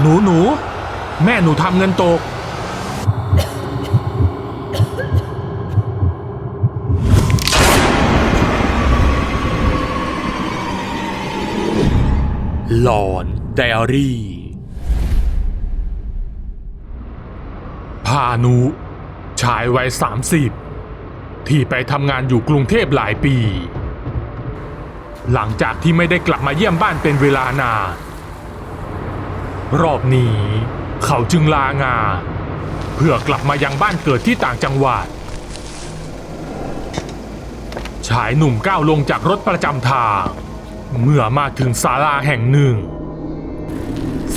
หนูหนู แม่หนูทำเงินตก หลอนไดอารี่พานุ ชายวัยสามสิบที่ไปทำงานอยู่กรุงเทพหลายปี หลังจากที่ไม่ได้กลับมาเยี่ยมบ้านเป็นเวลานาน รอบนี้เขาจึงลางานเพื่อกลับมายังบ้านเกิดที่ต่างจังหวัด ชายหนุ่มก้าวลงจากรถประจำทาง เมื่อมาถึงศาลาแห่งหนึ่ง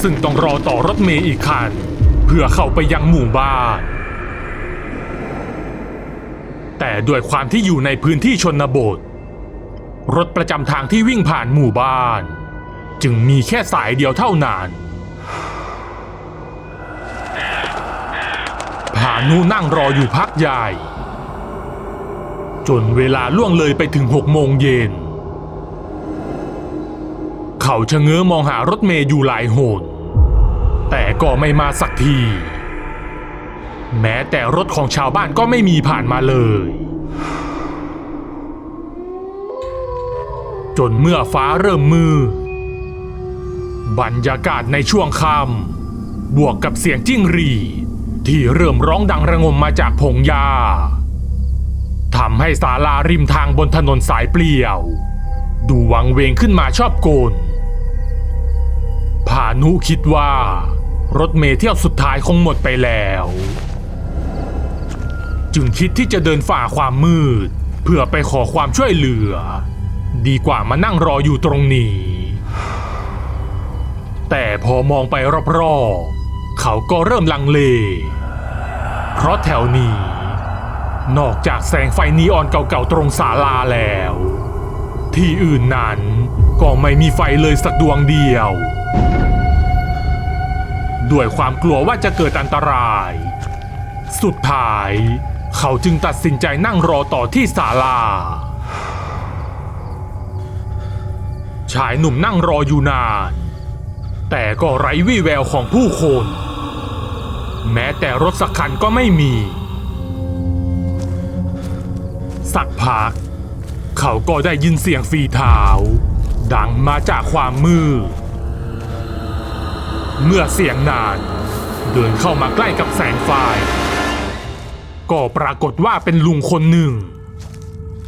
ซึ่งต้องรอต่อรถเมล์อีกคัน เพื่อเข้าไปยังหมู่บ้าน แต่ด้วยความที่อยู่ในพื้นที่ชนบท รถประจำทางที่วิ่งผ่านหมู่บ้าน จึงมีแค่สายเดียวเท่านั้น นุนั่งรออยู่พักใหญ่ จนเวลาล่วงเลยไปถึงหกโมงเย็น เขาชะเง้อมองหารถเมย์อยู่หลายโหนแต่ก็ไม่มาสักที แม้แต่รถของชาวบ้านก็ไม่มีผ่านมาเลย จนเมื่อฟ้าเริ่มมืดบรรยากาศในช่วงค่ำบวกกับเสียงจิ้งหรีด ที่เริ่มร้องดังระงมมาจากพงหญ้าทำให้ศาลาริมทางบนถนนสายเปลี่ยว ดูวังเวงขึ้นมาชอบโกนพานุคิดว่า รถเมล์เที่ยวสุดท้ายคงหมดไปแล้ว จึงคิดที่จะเดินฝ่าความมืด เพื่อไปขอความช่วยเหลือ ดีกว่ามานั่งรออยู่ตรงนี้ แต่พอมองไปรอบๆเขาก็เริ่มลังเล เพราะแถวนี้ นอกจากแสงไฟนีออนเก่าๆตรงศาลาแล้ว ที่อื่นนั้นก็ไม่มีไฟเลยสักดวงเดียว ด้วยความกลัวว่าจะเกิดอันตราย สุดท้าย เขาจึงตัดสินใจนั่งรอต่อที่ศาลา ชายหนุ่มนั่งรออยู่นาน แต่ก็ไร้วี่แววของผู้คน แม้แต่รถสักคันก็ไม่มี สักพัก เขาก็ได้ยินเสียงฝีเท้าดังมาจากความมืด เมื่อเสียงนานเดินเข้ามาใกล้กับแสงไฟ ก็ปรากฏว่าเป็นลุงคนหนึ่ง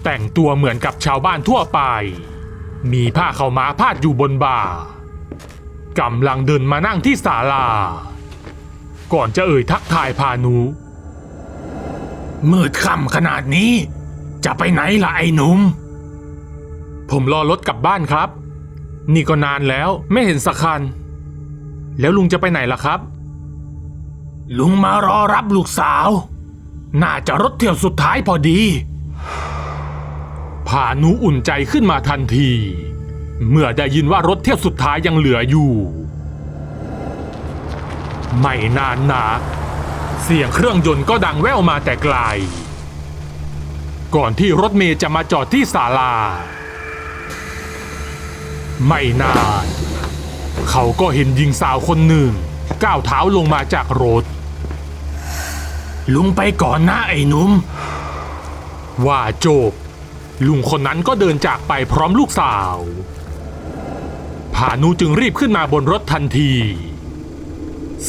แต่งตัวเหมือนกับชาวบ้านทั่วไป มีผ้าเขามาพาดอยู่บนบ่ากำลังเดินมานั่งที่ศาลา ก่อนจะเอ่ยทักทายพานุมืดค่ำขนาดนี้ จะไปไหนล่ะไอ้หนุ่ม ผมรอรถกลับบ้านครับ นี่ก็นานแล้วไม่เห็นสักคัน แล้วลุงจะไปไหนล่ะครับ ลุงมารอรับลูกสาว น่าจะรถเที่ยวสุดท้ายพอดีพานุอุ่นใจขึ้นมาทันที เมื่อได้ยินว่ารถเที่ยวสุดท้ายยังเหลืออยู่ ไม่นานนักเสียงเครื่องยนต์ก็ดังแว่วมาแต่ไกล ก่อนที่รถเมย์จะมาจอดที่ศาลา ไม่นาน เขาก็เห็นหญิงสาวคนหนึ่ง ก้าวเท้าลงมาจากรถ ลุงไปก่อนนะไอ้นุ่ม ว่าจบ ลุงคนนั้นก็เดินจากไปพร้อมลูกสาวพานุจึงรีบขึ้นมาบนรถทันที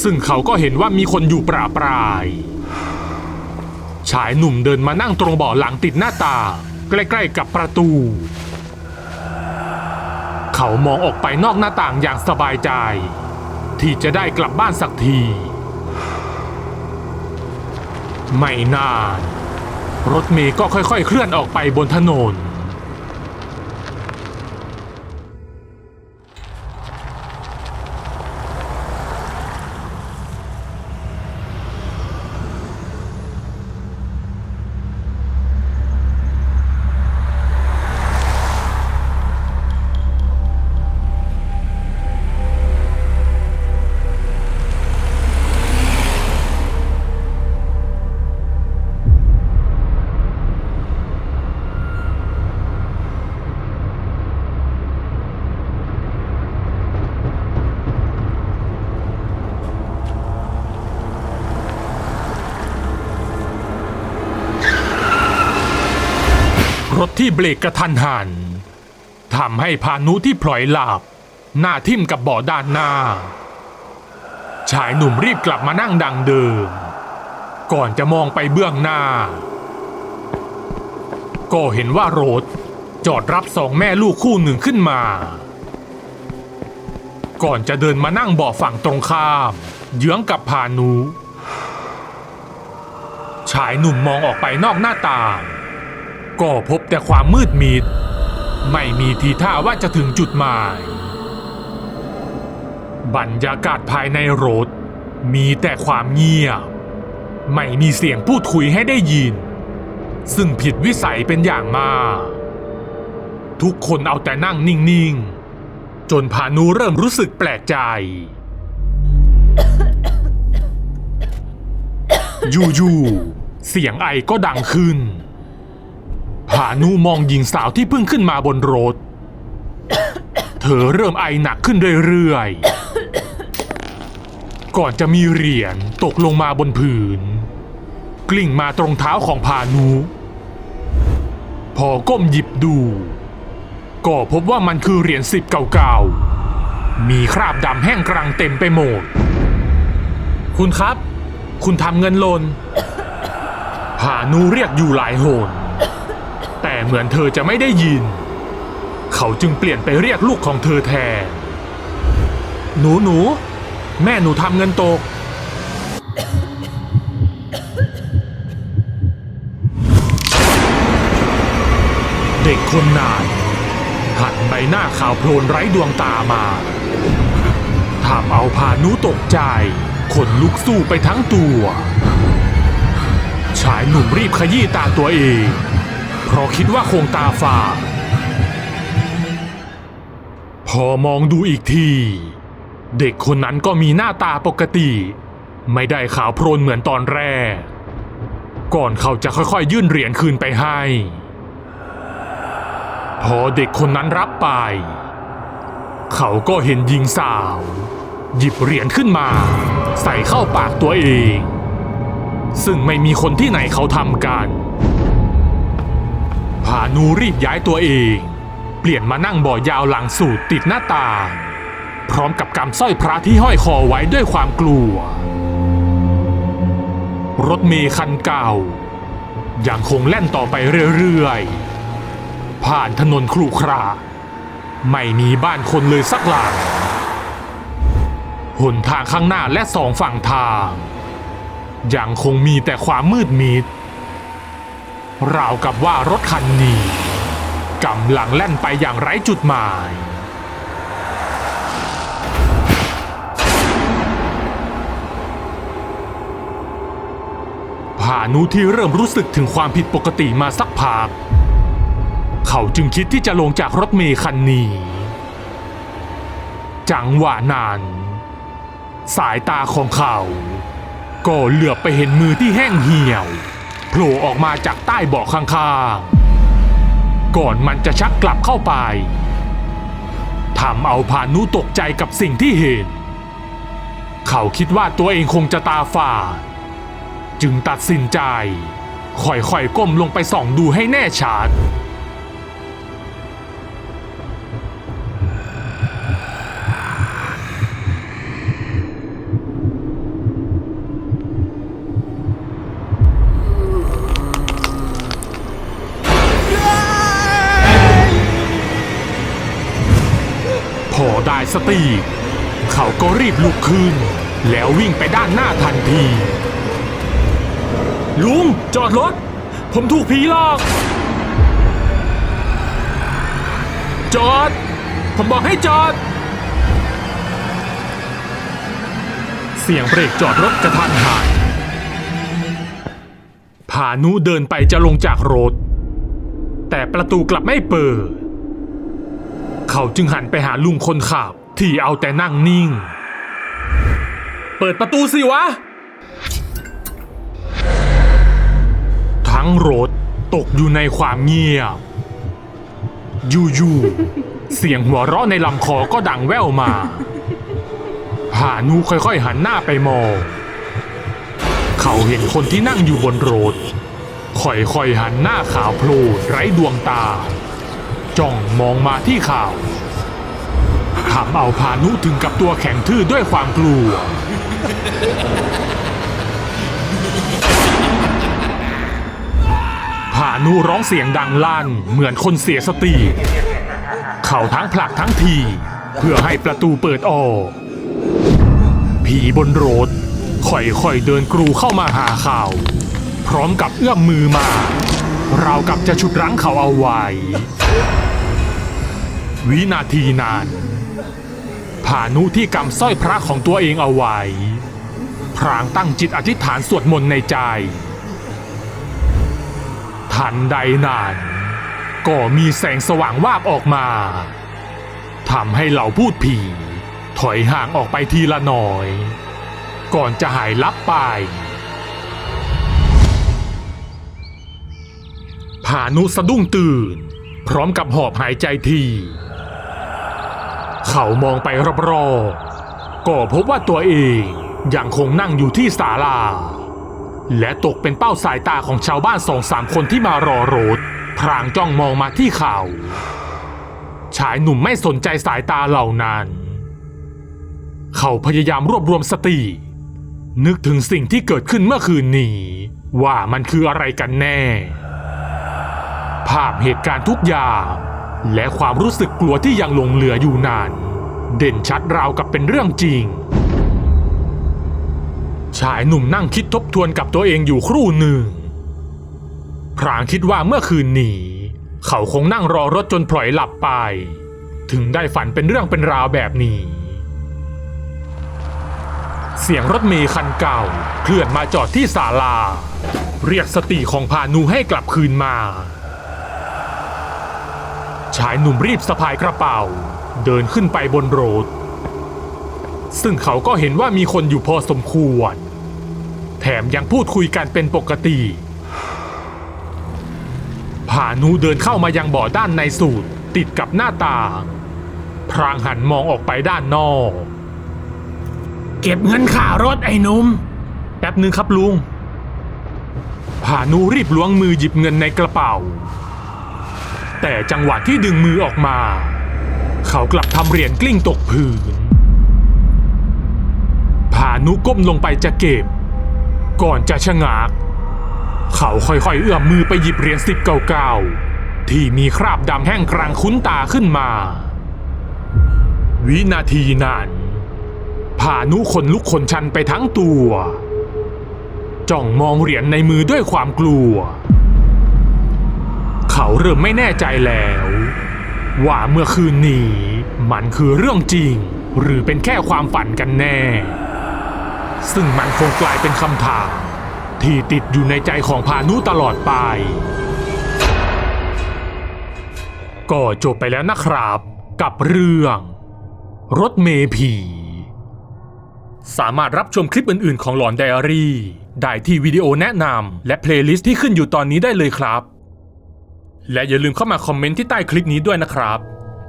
ซึ่งเขาก็เห็นว่ามีคนอยู่ปราปราย ชายหนุ่มเดินมานั่งตรงเบาะหลังติดหน้าต่างใกล้ๆกับประตู เขามองออกไปนอกหน้าต่างอย่างสบายใจ ที่จะได้กลับบ้านสักที ไม่นาน รถเมย์ก็ค่อยๆ เคลื่อนออกไปบนถนน ที่เบรกกระทันหันทำให้พานุที่พลอยหลับ หน้าทิ่มกับเบาะด้านหน้า ชายหนุ่มรีบกลับมานั่งดังเดิม ก่อนจะมองไปเบื้องหน้า ก็เห็นว่ารถจอดรับสองแม่ลูกคู่หนึ่งขึ้นมา ก่อนจะเดินมานั่งเบาะฝั่งตรงข้าม เยื้องกับพานุ ชายหนุ่มมองออกไปนอกหน้าต่าง ก็พบแต่ความมืดมิด ไม่มีทีท่าว่าจะถึงจุดหมาย บรรยากาศภายในรถ มีแต่ความเงียบ ไม่มีเสียงพูดคุยให้ได้ยิน ซึ่งผิดวิสัยเป็นอย่างมาก ทุกคนเอาแต่นั่งนิ่ง ๆ จนพานุเริ่มรู้สึกแปลกใจอยู่ๆเสียงไอก็ดังขึ้น พานุมองหญิงสาวที่เพิ่งขึ้นมาบนรถ เธอเริ่มไอหนักขึ้นเรื่อยๆ ก่อนจะมีเหรียญตกลงมาบนผืนกลิ้งมาตรงเท้าของพานุ พอก้มหยิบดู ก็พบว่ามันคือเหรียญสิบเก่าๆ มีคราบดำแห้งกรังเต็มไปหมด คุณครับ คุณทำเงินหล่นพานุเรียกอยู่หลายโหน เหมือนเธอจะไม่ได้ยิน เขาจึงเปลี่ยนไปเรียกลูกของเธอแทน หนูหนู แม่หนูทำเงินตก เด็กคนนั้นหันใบหน้าขาวโพลนไร้ดวงตามาทำเอาพานุตกใจ ขนลุกสู้ไปทั้งตัว ชายหนุ่มรีบขยี้ตาตัวเอง เพราะคิดว่าคงตาฝาดพอมองดูอีกที เด็กคนนั้นก็มีหน้าตาปกติ ไม่ได้ขาวโพลนเหมือนตอนแรก ก่อนเขาจะค่อยๆ ยื่นเหรียญคืนไปให้ พอเด็กคนนั้นรับไป เขาก็เห็นหญิงสาว หยิบเหรียญขึ้นมา ใส่เข้าปากตัวเอง ซึ่งไม่มีคนที่ไหนเขาทำกัน พานูรีบย้ายตัวเอง เปลี่ยนมานั่งบ่อยาวหลังสูตรติดหน้าตา พร้อมกับกำสร้อยพระที่ห้อยคอไว้ด้วยความกลัว รถเมย์คันเก่ายังคงแล่นต่อไปเรื่อยๆ ผ่านถนนครุขระไม่มีบ้านคนเลยสักหลังหนทางข้างหน้าและสองฝั่งทาง ยังคงมีแต่ความมืดมิด ราวกับว่ารถคันนี้กำลังแล่นไปอย่างไร้จุดหมาย พานุที่เริ่มรู้สึกถึงความผิดปกติมาสักพัก เขาจึงคิดที่จะลงจากรถเมล์คันนี้ จังหวะนั้นสายตาของเขา ก็เหลือบไปเห็นมือที่แห้งเหี่ยว โผล่ออกมาจากใต้เบาะข้างๆ ก่อนมันจะชักกลับเข้าไปทำเอาพานุตกใจกับสิ่งที่เห็น เขาคิดว่าตัวเองคงจะตาฝาดจึงตัดสินใจ ค่อยๆก้มลงไปส่องดูให้แน่ชัด สติ เขาก็รีบลุกขึ้น แล้ววิ่งไปด้านหน้าทันที ลุง จอดรถ ผมถูกผีหลอก จอด ผมบอกให้จอด เสียงเบรกจอดรถกระทันหันพานุเดินไปจะลงจากรถ แต่ประตูกลับไม่เปิด เขาจึงหันไปหาลุงคนขับ ที่เอาแต่นั่งนิ่ง เปิดประตูสิวะ ทั้งรถตกอยู่ในความเงียบ อยู่ๆเสียงหัวเราะในลำคอก็ดังแว่วมา หานูค่อยๆหันหน้าไปมอง เขาเห็นคนที่นั่งอยู่บนรถค่อยๆหันหน้าขาวโพลนไร้ดวงตา จ้องมองมาที่ข่าวทำเอาพานุถึงกับตัวแข็งทื่อด้วยความกลัว พานุร้องเสียงดังลั่นเหมือนคนเสียสติ เขาทั้งผลักทั้งที เพื่อให้ประตูเปิดออก ผีบนรถค่อยๆเดินกรูเข้ามาหาเขาพร้อมกับเอื้อมมือมาราวกับจะฉุดรั้งเขาเอาไว้ วินาทีนั้นผานุที่กำสร้อยพระของตัวเองเอาไว้ พรางตั้งจิตอธิษฐานสวดมนต์ในใจ ทันใดนั้นก็มีแสงสว่างวาบออกมาทำให้เหล่าพูดผี ถอยห่างออกไปทีละหน่อย ก่อนจะหายลับไปผานุสะดุ้งตื่น พร้อมกับหอบหายใจที เขามองไปรอบๆก็พบว่าตัวเองยังคงนั่งอยู่ที่ศาลา และตกเป็นเป้าสายตาของชาวบ้านสองสามคนที่มารอรถพรางจ้องมองมาที่เขาชายหนุ่มไม่สนใจสายตาเหล่านั้น เขาพยายามรวบรวมสติ นึกถึงสิ่งที่เกิดขึ้นเมื่อคืนนี้ ว่ามันคืออะไรกันแน่ ภาพเหตุการณ์ทุกอย่าง และความรู้สึกกลัวที่ยังหลงเหลืออยู่นาน เด่นชัดราวกับเป็นเรื่องจริง ชายหนุ่มนั่งคิดทบทวนกับตัวเองอยู่ครู่หนึ่งพรางคิดว่าเมื่อคืนนี้ เขาคงนั่งรอรถจนพลอยหลับไป ถึงได้ฝันเป็นเรื่องเป็นราวแบบนี้ เสียงรถเมล์คันเก่า เคลื่อนมาจอดที่ศาลา เรียกสติของพานุให้กลับคืนมา ชายหนุ่มรีบสะพายกระเป๋า เดินขึ้นไปบนรถซึ่งเขาก็เห็นว่ามีคนอยู่พอสมควร แถมยังพูดคุยกันเป็นปกติผานุเดินเข้ามายังบ่อด้านในสูตรติดกับหน้าตางพรางหันมองออกไปด้านนอก เก็บเงินค่ารถไอ้หนุ่มแป๊บนึงครับลุงผานุรีบล้วงมือหยิบเงินในกระเป๋า แต่จังหวะที่ดึงมือออกมา เขากลับทำเหรียญกลิ้งตกพื้นผานุก้มลงไปจะเก็บ ก่อนจะชะงัก เขาค่อยๆเอื้อมมือไปหยิบเหรียญสิบเก่าๆที่มีคราบดำแห้งกลางคุ้นตาขึ้นมา วินาทีนั้นผานุขนลุกขนชันไปทั้งตัว จ้องมองเหรียญในมือด้วยความกลัว เขาเริ่มไม่แน่ใจแล้ว ว่าเมื่อคืนนี้ มันคือเรื่องจริง หรือเป็นแค่ความฝันกันแน่ ซึ่งมันคงกลายเป็นคำถาม ที่ติดอยู่ในใจของพานุตลอดไป ก็จบไปแล้วนะครับ กับเรื่อง รถเมผี สามารถรับชมคลิปอื่นๆ ของหลอนไดอารี่ได้ที่วิดีโอแนะนำและเพลย์ลิสต์ที่ขึ้นอยู่ตอนนี้ได้เลยครับ และอย่าลืมเข้ามาคอมเมนต์ที่ใต้คลิปนี้ด้วยนะครับ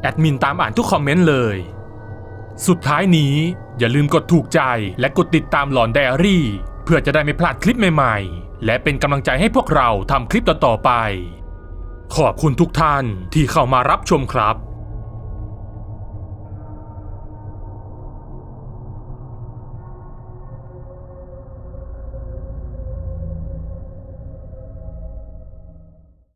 แอดมินตามอ่านทุกคอมเมนต์เลย สุดท้ายนี้อย่าลืมกดถูกใจและกดติดตามหลอนไดอารี่ เพื่อจะได้ไม่พลาดคลิปใหม่ๆ และเป็นกำลังใจให้พวกเราทำคลิปต่อๆไป ขอบคุณทุกท่านที่เข้ามารับชมครับ